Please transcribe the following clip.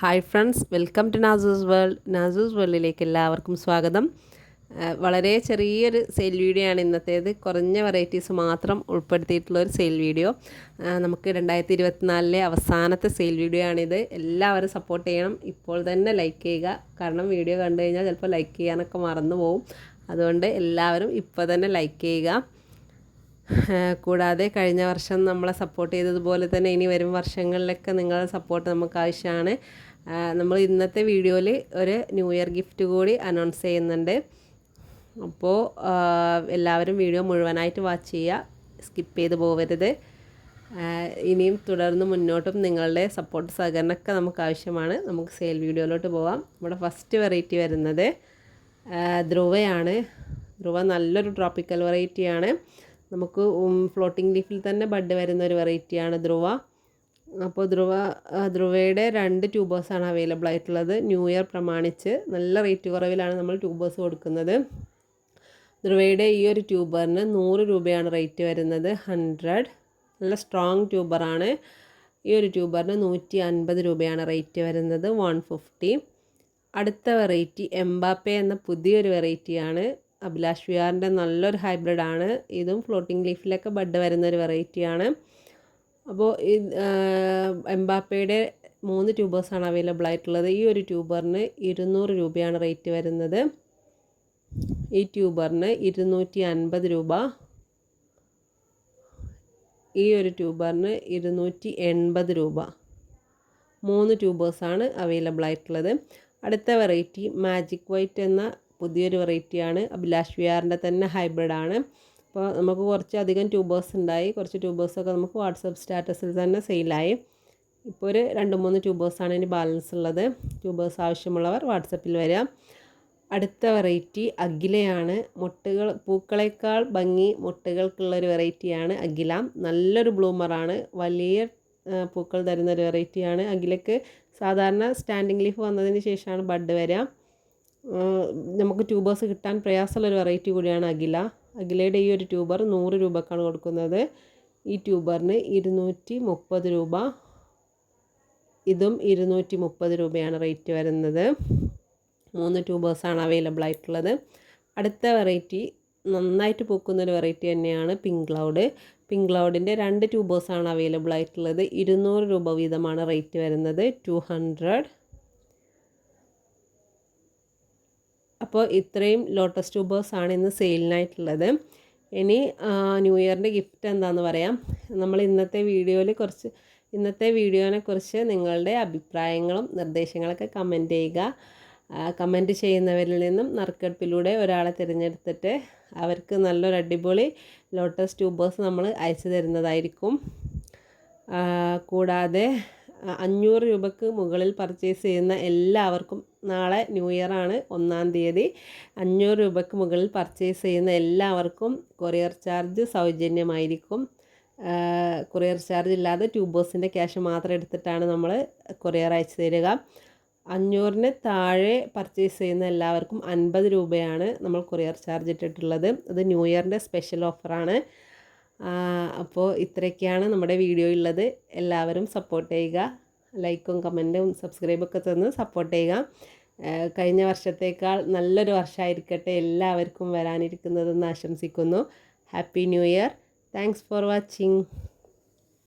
Hi friends welcome to Nasoos world. Nasoos വേൾഡിലേക്ക് എല്ലാവർക്കും സ്വാഗതം. വളരെ ചെറിയൊരു സെയിൽ വീഡിയോ ആണ് ഇന്നത്തേത്. കുറഞ്ഞ വെറൈറ്റീസ് മാത്രം ഉൾപ്പെടുത്തിയിട്ടുള്ള ഒരു സെയിൽ വീഡിയോ. നമുക്ക് രണ്ടായിരത്തി ഇരുപത്തിനാലിലെ അവസാനത്തെ സെയിൽ വീഡിയോ ആണിത് എല്ലാവരും സപ്പോർട്ട് ചെയ്യണം. ഇപ്പോൾ തന്നെ ലൈക്ക് ചെയ്യുക. കാരണം വീഡിയോ കണ്ടു കഴിഞ്ഞാൽ ചിലപ്പോൾ ലൈക്ക് ചെയ്യാനൊക്കെ മറന്നു പോകും അതുകൊണ്ട് എല്ലാവരും ഇപ്പോൾ തന്നെ ലൈക്ക് ചെയ്യുക. കൂടാതെ കഴിഞ്ഞ വർഷം നമ്മളെ സപ്പോർട്ട് ചെയ്തതുപോലെ തന്നെ ഇനി വരും വർഷങ്ങളിലൊക്കെ നിങ്ങളുടെ സപ്പോർട്ട് നമുക്ക് ആവശ്യമാണ്. നമ്മൾ ഇന്നത്തെ വീഡിയോയിൽ ഒരു ന്യൂ ഇയർ ഗിഫ്റ്റ് കൂടി അനൗൺസ് ചെയ്യുന്നുണ്ട്. അപ്പോൾ എല്ലാവരും വീഡിയോ മുഴുവനായിട്ട് വാച്ച് ചെയ്യുക. സ്കിപ്പ് ചെയ്ത് പോകരുത് ഇനിയും തുടർന്ന് മുന്നോട്ടും നിങ്ങളുടെ സപ്പോർട്ട് സഹകരണമൊക്കെ നമുക്ക് ആവശ്യമാണ്. നമുക്ക് സെയിൽ വീഡിയോയിലോട്ട് പോകാം നമ്മുടെ ഫസ്റ്റ് വെറൈറ്റി വരുന്നത് ധ്രുവയാണ്. ധ്രുവ നല്ലൊരു ട്രോപ്പിക്കൽ വെറൈറ്റിയാണ് നമുക്ക് ഫ്ലോട്ടിംഗ് ലീഫിൽ തന്നെ ബഡ് വരുന്ന ഒരു വെറൈറ്റിയാണ് ധ്രുവ. അപ്പോൾ ധ്രുവ ധ്രുവയുടെ രണ്ട് ട്യൂബേഴ്സാണ് അവൈലബിൾ ആയിട്ടുള്ളത്. ന്യൂ ഇയർ പ്രമാണിച്ച് നല്ല റേറ്റ് കുറവിലാണ് നമ്മൾ ട്യൂബേഴ്സ് കൊടുക്കുന്നത്. ധ്രുവയുടെ ഈ ഒരു ട്യൂബറിന് നൂറ് രൂപയാണ് റേറ്റ് വരുന്നത് ഹൺഡ്രഡ് നല്ല സ്ട്രോങ് ട്യൂബറാണ് ഈ ഒരു ട്യൂബറിന് നൂറ്റി അൻപത് രൂപയാണ് റേറ്റ് വരുന്നത് വൺ ഫിഫ്റ്റി അടുത്ത വെറൈറ്റി എംബാപ്പെ എന്ന പുതിയൊരു വെറൈറ്റിയാണ് അഭിലാഷ് വിയാറിന്റെ നല്ലൊരു ഹൈബ്രിഡാണ് ഇതും ഫ്ലോട്ടിംഗ് ലീഫിലൊക്കെ ബഡ് വരുന്ന ഒരു വെറൈറ്റിയാണ് അപ്പോൾ ഈ എംബാപ്പയുടെ മൂന്ന് ട്യൂബേഴ്സാണ് അവൈലബിൾ ആയിട്ടുള്ളത്. ഈ ഒരു ട്യൂബറിന് ഇരുന്നൂറ് രൂപയാണ് റേറ്റ് വരുന്നത്. ഈ ട്യൂബറിന് ഇരുന്നൂറ്റി അൻപത് രൂപ. ഈ ഒരു ട്യൂബറിന് ഇരുന്നൂറ്റി എൺപത് രൂപ. മൂന്ന് ട്യൂബേഴ്സാണ് അവൈലബിൾ ആയിട്ടുള്ളത്. അടുത്ത വെറൈറ്റി മാജിക് വൈറ്റ് എന്ന പുതിയൊരു വെറൈറ്റിയാണ്. അഭിലാഷ് വിയാറിന്റെ തന്നെ ഹൈബ്രിഡാണ്. അപ്പോൾ നമുക്ക് കുറച്ച് അധികം ട്യൂബേഴ്സ് ഉണ്ടായി. കുറച്ച് ട്യൂബേഴ്സൊക്കെ നമുക്ക് വാട്സപ്പ് സ്റ്റാറ്റസിൽ തന്നെ സെയിലായി ഇപ്പോൾ ഒരു രണ്ട് മൂന്ന് ട്യൂബേഴ്സാണ് ഇനി ബാലൻസ് ഉള്ളത്. ട്യൂബേഴ്സ് ആവശ്യമുള്ളവർ വാട്സപ്പിൽ വരാം. അടുത്ത വെറൈറ്റി അഖിലയാണ്. മുട്ടുകൾ പൂക്കളേക്കാൾ ഭംഗി മുട്ടുകൾക്കുള്ളൊരു വെറൈറ്റിയാണ് അഖില. നല്ലൊരു ബ്ലൂമറാണ് വലിയ പൂക്കൾ തരുന്ന ഒരു വെറൈറ്റിയാണ് അഖിലക്ക്. സാധാരണ സ്റ്റാൻഡിങ് ലീഫ് വന്നതിന് ശേഷമാണ് ബഡ് വരിക ആ, നമുക്ക് ട്യൂബേഴ്സ് കിട്ടാൻ പ്രയാസമുള്ളൊരു വെറൈറ്റി കൂടിയാണ് അഖില. അഖിലയുടെ ഈ ഒരു ട്യൂബർ നൂറ് രൂപക്കാണ് കൊടുക്കുന്നത്. ഈ ട്യൂബറിന് ഇരുന്നൂറ്റി മുപ്പത് രൂപ. ഇതും ഇരുന്നൂറ്റി മുപ്പത് രൂപയാണ് റേറ്റ് വരുന്നത്. മൂന്ന് ട്യൂബേഴ്സാണ് അവൈലബിൾ ആയിട്ടുള്ളത്. അടുത്ത വെറൈറ്റി നന്നായിട്ട് പൂക്കുന്നൊരു വെറൈറ്റി തന്നെയാണ് പിങ്ക് ക്ലൗഡ്. പിങ്ക് ക്ലൗഡിന്റെ രണ്ട് ട്യൂബേഴ്സാണ് അവൈലബിൾ ആയിട്ടുള്ളത്. ഇരുന്നൂറ് രൂപ വീതമാണ് റേറ്റ് വരുന്നത്. Two hundred. അപ്പോൾ ഇത്രയും ലോട്ടസ് ട്യൂബേഴ്സാണ് ഇന്ന് സെയിലിനായിട്ടുള്ളത്. ഇനി ന്യൂ ഇയറിന്റെ ഗിഫ്റ്റ് എന്താണെന്ന് പറയാം. നമ്മൾ ഇന്നത്തെ വീഡിയോയിൽ കുറച്ച് ഇന്നത്തെ വീഡിയോനെ കുറിച്ച് നിങ്ങളുടെ അഭിപ്രായങ്ങളും നിർദ്ദേശങ്ങളൊക്കെ കമന്റ് ചെയ്യുക. കമന്റ് ചെയ്യുന്നവരിൽ നിന്നും നറുക്കെടുപ്പിലൂടെ ഒരാളെ തിരഞ്ഞെടുത്തിട്ട് അവർക്ക് നല്ലൊരു അടിപൊളി ലോട്ടസ് ട്യൂബേഴ്സ് നമ്മൾ അയച്ചു തരുന്നതായിരിക്കും. കൂടാതെ അഞ്ഞൂറ് രൂപക്ക് മുകളിൽ പർച്ചേസ് ചെയ്യുന്ന എല്ലാവർക്കും നാളെ ന്യൂ ഇയർ ആണ് ഒന്നാം തീയതി. അഞ്ഞൂറ് രൂപയ്ക്ക് മുകളിൽ പർച്ചേസ് ചെയ്യുന്ന എല്ലാവർക്കും കൊറിയർ ചാർജ് സൗജന്യമായിരിക്കും. കൊറിയർ ചാർജ് ഇല്ലാതെ ട്യൂബേഴ്സിന്റെ ക്യാഷ് മാത്രം എടുത്തിട്ടാണ് നമ്മൾ കൊറിയർ അയച്ചു തരിക. അഞ്ഞൂറിന് താഴെ പർച്ചേസ് ചെയ്യുന്ന എല്ലാവർക്കും അൻപത് രൂപയാണ് നമ്മൾ കൊറിയർ ചാർജ് ഇട്ടിട്ടുള്ളത്. അത് ന്യൂ ഇയറിന്റെ സ്പെഷ്യൽ ഓഫറാണ് അപ്പോൾ ഇത്രയൊക്കെയാണ് നമ്മുടെ വീഡിയോ ഉള്ളത്. എല്ലാവരും സപ്പോർട്ട് ചെയ്യുക. ലൈക്കും കമന്റും സബ്സ്ക്രൈബൊക്കെ തന്ന് സപ്പോർട്ട് ചെയ്യുക. കഴിഞ്ഞ വർഷത്തേക്കാൾ നല്ലൊരു വർഷമായിരിക്കട്ടെ എല്ലാവർക്കും വരാനിരിക്കുന്നതെന്ന് ആശംസിക്കുന്നു. Happy new year thanks for watching